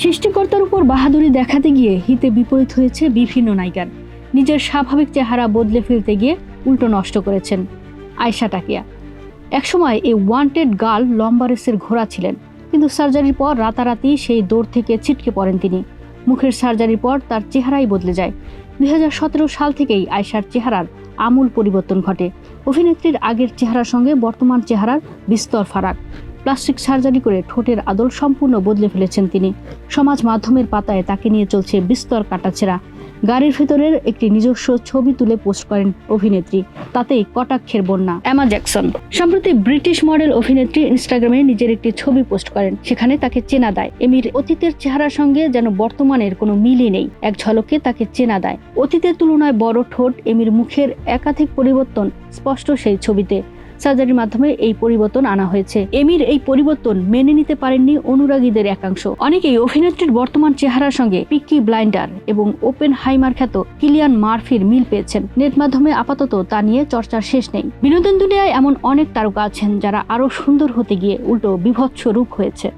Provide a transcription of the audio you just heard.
সৃষ্টিকর্তার উপর বাহাদুরি দেখাতে গিয়ে হিতে বিপরীত হয়েছে বিভিন্ন নায়িকার। নিজের স্বাভাবিক চেহারা বদলে ফেলতে গিয়ে উল্টো নষ্ট করেছেন আয়শা টাকিয়া। একসময় এই ওয়ান্টেড গার্ল লম্বা রেসের ঘোড়া ছিলেন, কিন্তু সার্জারির পর রাতারাতি সেই দৌড় থেকে ছিটকে পড়েন তিনি। মুখের সার্জারির পর তার চেহারাই বদলে যায়। দুই হাজার সতেরো সাল থেকেই আয়শার চেহারার আমূল পরিবর্তন ঘটে। অভিনেত্রীর আগের চেহারার সঙ্গে বর্তমান চেহারার বিস্তর ফারাক। প্লাস্টিক সার্জারি করে ঠোঁটের আদল সম্পূর্ণ বদলে ফেলেছেন তিনি। সমাজ মাধ্যমের পাতায় তাকে নিয়ে চলছে বিস্তর কাটাছেড়া। গাড়ির ভেতরের একটি নিজস্ব ছবি তুলে পোস্ট করেন অভিনেত্রী। তাতেই কটাক্ষের বন্যা। Emma Jackson. সম্প্রতি ব্রিটিশ মডেল অভিনেত্রী ইনস্টাগ্রামে নিজের একটি ছবি পোস্ট করেন। সেখানে তাকে চেনা দেয়। এমির অতীতের চেহারার সঙ্গে যেন বর্তমানের কোনো মিলই নেই। এক ঝলকে তাকে চেনা দেয়। অতীতের তুলনায় বড় ঠোঁট এমির মুখের একাধিক পরিবর্তন স্পষ্ট সেই ছবিতে। সার্জারির মাধ্যমে এই পরিবর্তন আনা হয়েছে। এমির এই পরিবর্তন মেনে নিতে পারেননি অনুরাগীদের একাংশ। অনেকেই অভিনেত্রীর বর্তমান চেহারার সঙ্গে পিকি ব্লাইন্ডার এবং ওপেন হাইমার খ্যাত কিলিয়ান মার্ফির মিল পেয়েছেন। নেট মাধ্যমে আপাতত তা নিয়ে চর্চার শেষ নেই। বিনোদন দুনিয়ায় এমন অনেক তারকা আছেন যারা আরও সুন্দর হতে গিয়ে উল্টো বিভৎস রূপ হয়েছে।